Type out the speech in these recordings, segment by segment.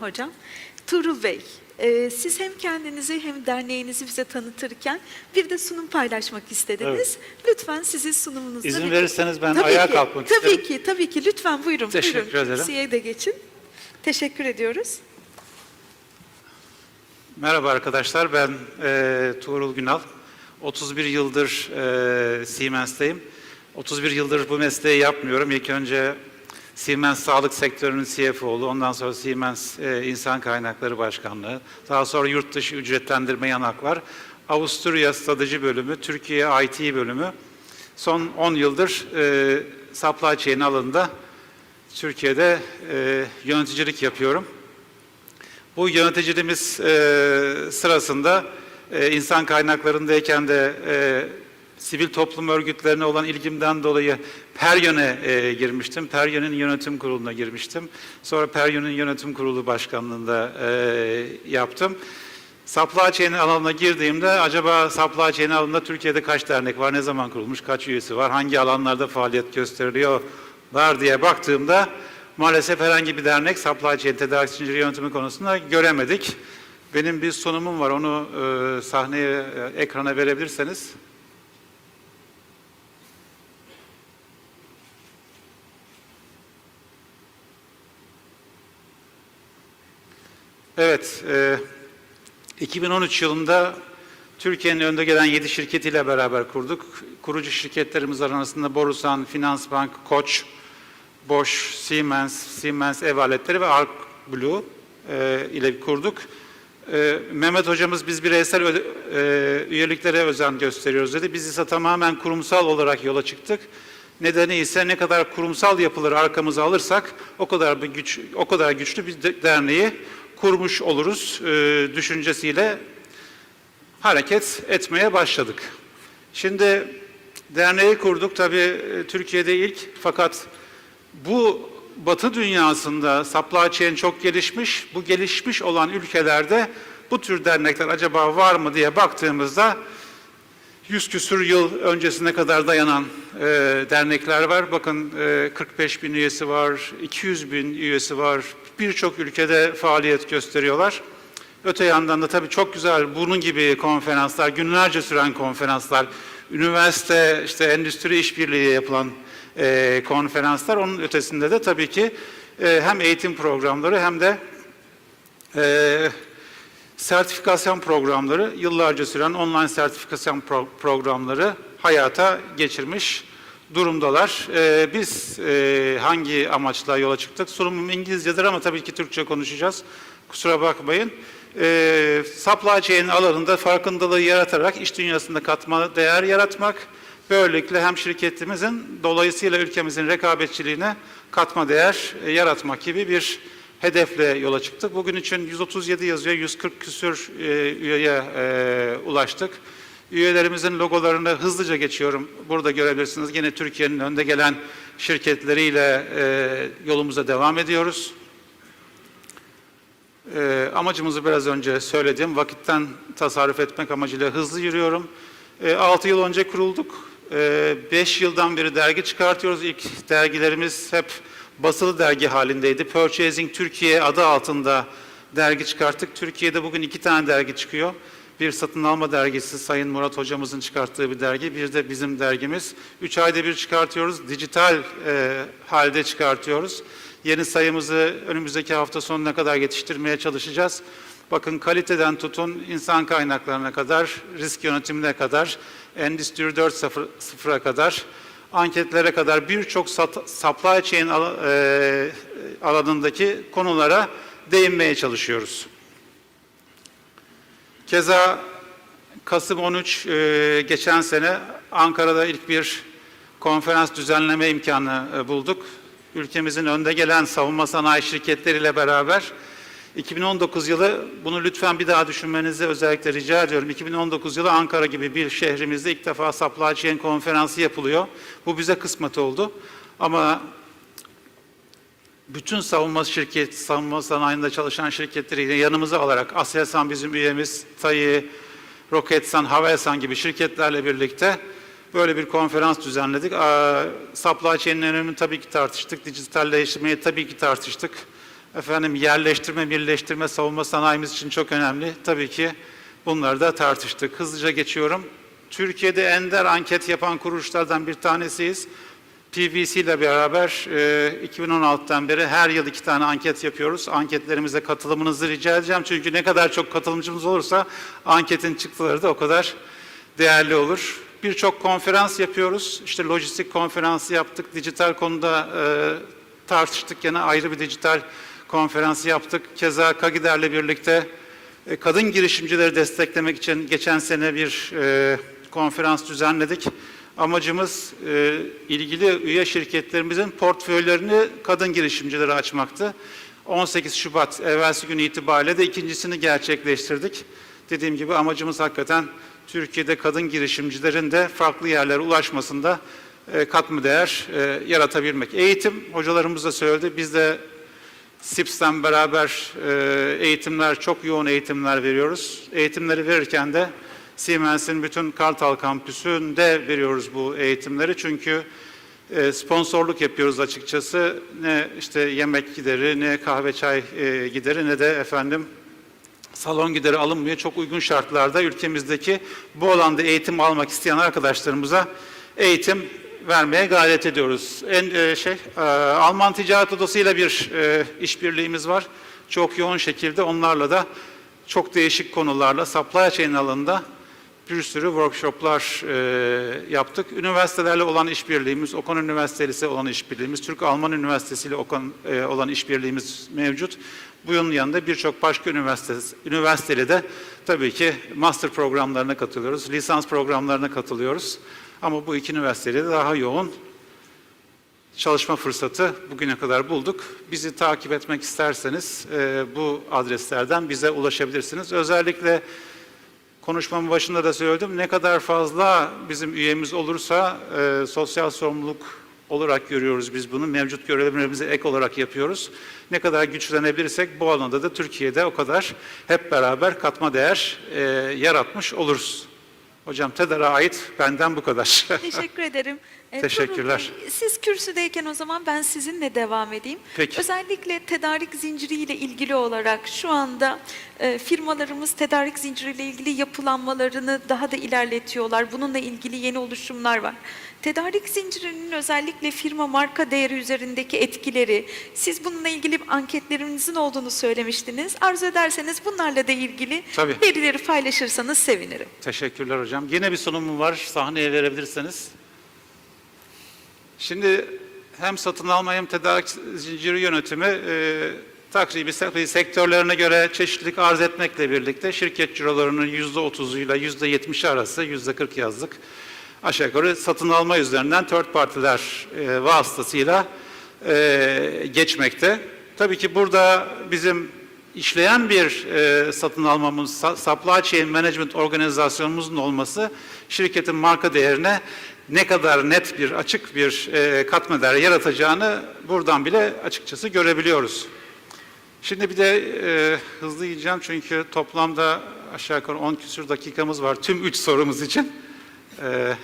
hocam. Tuğrul Bey, e, siz hem kendinizi hem derneğinizi bize tanıtırken bir de sunum paylaşmak istediniz. Lütfen sizi sunumunuzda... İzin bir- verirseniz ben Tabii ayağa ki, kalkmak tabii isterim. ki, tabii ki. Lütfen buyurun. Teşekkür buyurun. ederim. Kürsüye de geçin. Teşekkür ediyoruz. Merhaba arkadaşlar, ben e, Tuğrul Günal. 31 yıldır e, Siemens'teyim. 31 yıldır bu mesleği yapmıyorum. İlk önce Siemens sağlık sektörünün CFO'lu, ondan sonra Siemens e, İnsan Kaynakları Başkanlığı, daha sonra yurt dışı ücretlendirme yanaklar, Avusturya Strateji Bölümü, Türkiye IT Bölümü. Son 10 yıldır e, supply chain alanında Türkiye'de e, yöneticilik yapıyorum. Bu yöneticiliğimiz e, sırasında e, insan kaynaklarındayken de e, sivil toplum örgütlerine olan ilgimden dolayı Peryon'e e, girmiştim. Peryon'un yönetim kuruluna girmiştim. Sonra Peryon'un yönetim kurulu başkanlığında e, yaptım. Supply chain alanına girdiğimde acaba supply chain alanında Türkiye'de kaç dernek var, ne zaman kurulmuş, kaç üyesi var, hangi alanlarda faaliyet gösteriliyorlar diye baktığımda maalesef herhangi bir dernek supply chain tedarik zinciri yönetimi konusunda göremedik. Benim bir sunumum var, onu e, sahneye, e, ekrana verebilirseniz. Evet, e, 2013 yılında Türkiye'nin önde gelen 7 şirketiyle beraber kurduk. Kurucu şirketlerimiz arasında Borusan, Finansbank, Koç, Bosch, Siemens, Siemens ev aletleri ve Ark Blue e, ile kurduk. E, Mehmet hocamız biz bireysel öde- e, üyeliklere özen gösteriyoruz dedi. Biz ise tamamen kurumsal olarak yola çıktık. Nedeni ise ne kadar kurumsal yapıları arkamıza alırsak o kadar bir güç, o kadar güçlü bir de- derneği kurmuş oluruz e, düşüncesiyle hareket etmeye başladık. Şimdi derneği kurduk tabii e, Türkiye'de ilk fakat bu Batı dünyasında supply chain çok gelişmiş. Bu gelişmiş olan ülkelerde bu tür dernekler acaba var mı diye baktığımızda 100 küsur yıl öncesine kadar dayanan e, dernekler var. Bakın e, 45 bin üyesi var, 200 bin üyesi var. Birçok ülkede faaliyet gösteriyorlar. Öte yandan da tabii çok güzel bunun gibi konferanslar, günlerce süren konferanslar, üniversite, işte endüstri işbirliği yapılan e, konferanslar. Onun ötesinde de tabii ki e, hem eğitim programları hem de e, sertifikasyon programları, yıllarca süren online sertifikasyon pro- programları hayata geçirmiş durumdalar. Ee, biz e, hangi amaçla yola çıktık? Sunumum İngilizcedir ama tabii ki Türkçe konuşacağız. Kusura bakmayın. Ee, supply chain alanında farkındalığı yaratarak iş dünyasında katma değer yaratmak, böylelikle hem şirketimizin dolayısıyla ülkemizin rekabetçiliğine katma değer e, yaratmak gibi bir hedefle yola çıktık. Bugün için 137 yazıyor, 140 küsür e, üyeye e, ulaştık. Üyelerimizin logolarını hızlıca geçiyorum. Burada görebilirsiniz. Yine Türkiye'nin önde gelen şirketleriyle e, yolumuza devam ediyoruz. E, amacımızı biraz önce söyledim. Vakitten tasarruf etmek amacıyla hızlı yürüyorum. E, 6 yıl önce kurulduk. 5 yıldan beri dergi çıkartıyoruz. İlk dergilerimiz hep basılı dergi halindeydi. Purchasing Türkiye adı altında dergi çıkarttık. Türkiye'de bugün iki tane dergi çıkıyor. Bir satın alma dergisi Sayın Murat hocamızın çıkarttığı bir dergi. Bir de bizim dergimiz. Üç ayda bir çıkartıyoruz. Dijital e, halde çıkartıyoruz. Yeni sayımızı önümüzdeki hafta sonuna kadar yetiştirmeye çalışacağız. Bakın kaliteden tutun insan kaynaklarına kadar, risk yönetimine kadar, Endüstri 4.0'a kadar, anketlere kadar birçok supply chain e, alanındaki konulara değinmeye çalışıyoruz. Keza Kasım 13 e, geçen sene Ankara'da ilk bir konferans düzenleme imkanı e, bulduk. Ülkemizin önde gelen savunma sanayi şirketleriyle beraber 2019 yılı bunu lütfen bir daha düşünmenizi özellikle rica ediyorum. 2019 yılı Ankara gibi bir şehrimizde ilk defa supply chain konferansı yapılıyor. Bu bize kısmet oldu. Ama bütün savunma şirket, savunma sanayinde çalışan şirketleri yanımıza alarak Aselsan bizim üyemiz, TAİ, Roketsan, Havelsan gibi şirketlerle birlikte böyle bir konferans düzenledik. Supply chain'in önemini tabii ki tartıştık, dijitalleştirmeyi tabii ki tartıştık. Efendim yerleştirme, birleştirme, savunma sanayimiz için çok önemli. Tabii ki bunları da tartıştık. Hızlıca geçiyorum. Türkiye'de ender anket yapan kuruluşlardan bir tanesiyiz. PVC ile beraber e, 2016'dan beri her yıl iki tane anket yapıyoruz. Anketlerimize katılımınızı rica edeceğim. Çünkü ne kadar çok katılımcımız olursa anketin çıktıları da o kadar değerli olur. Birçok konferans yapıyoruz. İşte lojistik konferansı yaptık. Dijital konuda e, tartıştık. Yine ayrı bir dijital konferansı yaptık. Keza Kagider'le birlikte e, kadın girişimcileri desteklemek için geçen sene bir e, konferans düzenledik. Amacımız e, ilgili üye şirketlerimizin portföylerini kadın girişimcilere açmaktı. 18 Şubat evvelsi gün itibariyle de ikincisini gerçekleştirdik. Dediğim gibi amacımız hakikaten Türkiye'de kadın girişimcilerin de farklı yerlere ulaşmasında katma değer yaratabilmek. Eğitim, hocalarımız da söyledi, biz de SIPS'ten beraber e, eğitimler, çok yoğun eğitimler veriyoruz. Eğitimleri verirken de Siemens'in bütün Kartal kampüsünde veriyoruz bu eğitimleri. Çünkü e, sponsorluk yapıyoruz açıkçası. Ne işte yemek gideri, ne kahve çay e, gideri, ne de efendim salon gideri alınmıyor. Çok uygun şartlarda ülkemizdeki bu alanda eğitim almak isteyen arkadaşlarımıza eğitim vermeye gayret ediyoruz. En e, şey e, Alman Ticaret Odası ile bir e, işbirliğimiz var. Çok yoğun şekilde onlarla da çok değişik konularla supply chain alanında bir sürü workshoplar e, yaptık. Üniversitelerle olan işbirliğimiz, Okan Üniversitesi olan işbirliğimiz, Türk-Alman Üniversitesi ile Okan, e, olan işbirliğimiz mevcut. Bunun yanında birçok başka üniversite, üniversiteli de tabii ki master programlarına katılıyoruz, lisans programlarına katılıyoruz. Ama bu iki üniversitede daha yoğun çalışma fırsatı bugüne kadar bulduk. Bizi takip etmek isterseniz e, bu adreslerden bize ulaşabilirsiniz. Özellikle konuşmamın başında da söyledim. Ne kadar fazla bizim üyemiz olursa e, sosyal sorumluluk olarak görüyoruz biz bunu. Mevcut görevlerimize ek olarak yapıyoruz. Ne kadar güçlenebilirsek bu alanda da Türkiye'de o kadar hep beraber katma değer e, yaratmış oluruz. Hocam TEDAR'a ait benden bu kadar. Teşekkür ederim. Ee, Teşekkürler. Bey, Siz kürsüdeyken o zaman ben sizinle devam edeyim. Peki. Özellikle tedarik zinciriyle ilgili olarak şu anda e, firmalarımız tedarik zinciriyle ilgili yapılanmalarını daha da ilerletiyorlar. Bununla ilgili yeni oluşumlar var. Tedarik zincirinin özellikle firma marka değeri üzerindeki etkileri, siz bununla ilgili anketlerinizin olduğunu söylemiştiniz. Arzu ederseniz bunlarla da ilgili Tabii. verileri paylaşırsanız sevinirim. Teşekkürler hocam. Yine bir sunumum var. Sahneye verebilirseniz. Şimdi hem satın alma hem tedarik zinciri yönetimi e, takribi se- sektörlerine göre çeşitlilik arz etmekle birlikte şirket cirolarının yüzde otuzuyla yüzde yetmişi arası yüzde kırk yazdık. Aşağı yukarı satın alma üzerinden third partiler e, vasıtasıyla e, geçmekte. Tabii ki burada bizim işleyen bir e, satın almamız, supply chain management organizasyonumuzun olması şirketin marka değerine ne kadar net bir, açık bir e, katma değer yaratacağını buradan bile açıkçası görebiliyoruz. Şimdi bir de e, hızlı gideceğim çünkü toplamda aşağı yukarı 10 küsur dakikamız var tüm üç sorumuz için. E,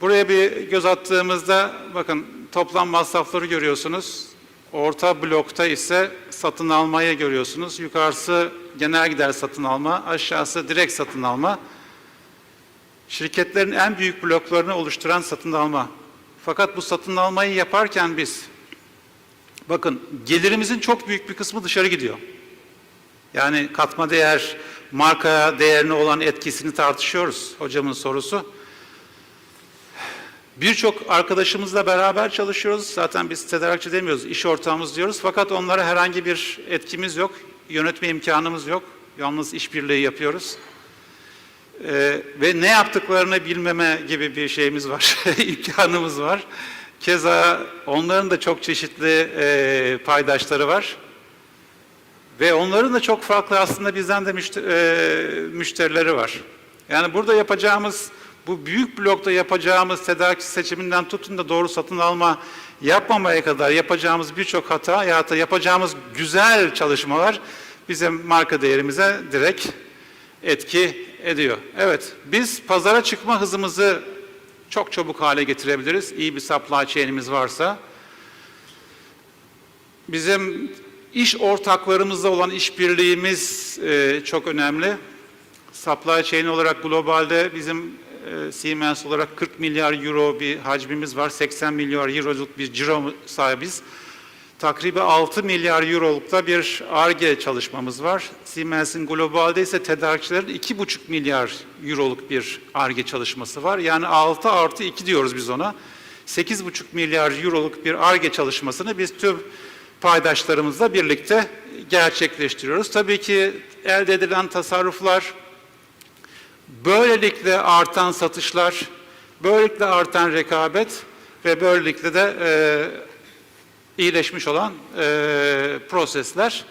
buraya bir göz attığımızda bakın toplam masrafları görüyorsunuz. Orta blokta ise satın almayı görüyorsunuz. Yukarısı genel gider satın alma, aşağısı direkt satın alma. Şirketlerin en büyük bloklarını oluşturan satın alma. Fakat bu satın almayı yaparken biz, bakın gelirimizin çok büyük bir kısmı dışarı gidiyor. Yani katma değer, marka değerine olan etkisini tartışıyoruz hocamın sorusu. Birçok arkadaşımızla beraber çalışıyoruz. Zaten biz tedarikçi demiyoruz, iş ortağımız diyoruz. Fakat onlara herhangi bir etkimiz yok, yönetme imkanımız yok. Yalnız işbirliği yapıyoruz. Ee, ve ne yaptıklarını bilmeme gibi bir şeyimiz var, imkanımız var. Keza onların da çok çeşitli e, paydaşları var. Ve onların da çok farklı aslında bizden de e, müşterileri var. Yani burada yapacağımız, bu büyük blokta yapacağımız tedarik seçiminden tutun da doğru satın alma yapmamaya kadar yapacağımız birçok hata ya da yapacağımız güzel çalışmalar bizim marka değerimize direkt etki ediyor. Evet, biz pazara çıkma hızımızı çok çabuk hale getirebiliriz. İyi bir supply chain'imiz varsa. Bizim iş ortaklarımızla olan işbirliğimiz e, çok önemli. Supply chain olarak globalde bizim e, Siemens olarak 40 milyar euro bir hacmimiz var. 80 milyar euroluk bir ciro sahibiz. Takribi 6 milyar euroluk da bir ARGE çalışmamız var. Siemens'in globalde ise tedarikçilerin 2,5 milyar euroluk bir ARGE çalışması var. Yani 6 artı 2 diyoruz biz ona. 8,5 milyar euroluk bir ARGE çalışmasını biz tüm paydaşlarımızla birlikte gerçekleştiriyoruz. Tabii ki elde edilen tasarruflar, böylelikle artan satışlar, böylelikle artan rekabet ve böylelikle de e, iyileşmiş olan e, prosesler.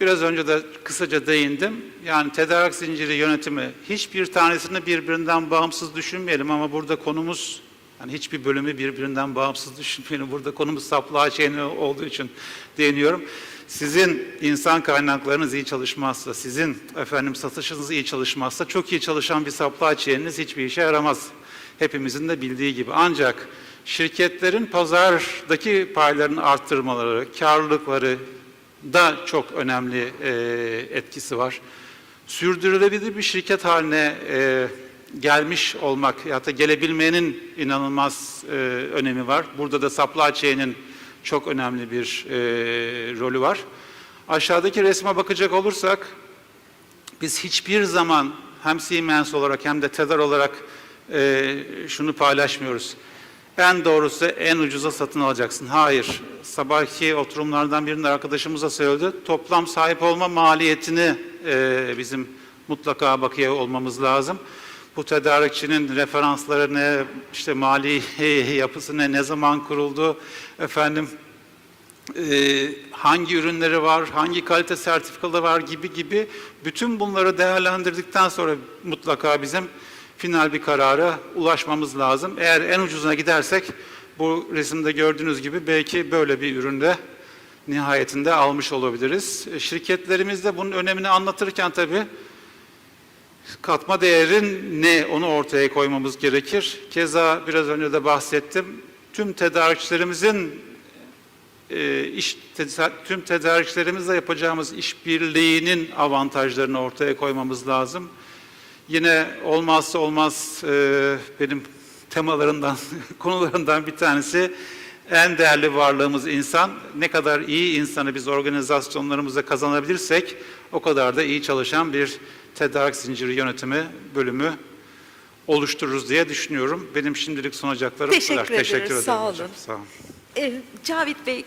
Biraz önce de kısaca değindim. Yani tedarik zinciri yönetimi hiçbir tanesini birbirinden bağımsız düşünmeyelim ama burada konumuz yani hiçbir bölümü birbirinden bağımsız düşünmeyelim. Burada konumuz supply chain olduğu için değiniyorum. Sizin insan kaynaklarınız iyi çalışmazsa, sizin efendim satışınız iyi çalışmazsa çok iyi çalışan bir supply chain'iniz hiçbir işe yaramaz. Hepimizin de bildiği gibi. Ancak şirketlerin pazardaki paylarını arttırmaları, karlılıkları da çok önemli e, etkisi var. Sürdürülebilir bir şirket haline e, gelmiş olmak ya da gelebilmenin inanılmaz e, önemi var. Burada da supply chain'in çok önemli bir e, rolü var. Aşağıdaki resme bakacak olursak biz hiçbir zaman hem Siemens olarak hem de Tedar olarak e, şunu paylaşmıyoruz. En doğrusu en ucuza satın alacaksın. Hayır. Sabahki oturumlardan birinde arkadaşımız da söyledi. Toplam sahip olma maliyetini e, bizim mutlaka bakıyor olmamız lazım. Bu tedarikçinin referansları ne, işte mali yapısı ne, ne zaman kuruldu, efendim e, hangi ürünleri var, hangi kalite sertifikaları var gibi gibi bütün bunları değerlendirdikten sonra mutlaka bizim final bir karara ulaşmamız lazım. Eğer en ucuzuna gidersek bu resimde gördüğünüz gibi belki böyle bir üründe nihayetinde almış olabiliriz. E, Şirketlerimiz de bunun önemini anlatırken tabii katma değerin ne onu ortaya koymamız gerekir. Keza biraz önce de bahsettim. Tüm tedarikçilerimizin e, iş, te- tüm tedarikçilerimizle yapacağımız işbirliğinin avantajlarını ortaya koymamız lazım. Yine olmazsa olmaz e, benim temalarından, konularından bir tanesi en değerli varlığımız insan. Ne kadar iyi insanı biz organizasyonlarımıza kazanabilirsek o kadar da iyi çalışan bir tedarik zinciri yönetimi bölümü oluştururuz diye düşünüyorum. Benim şimdilik sunacaklarım bu kadar. Teşekkür ederiz, ederim sağ olun. Sağ olun. Ee, Cavit Bey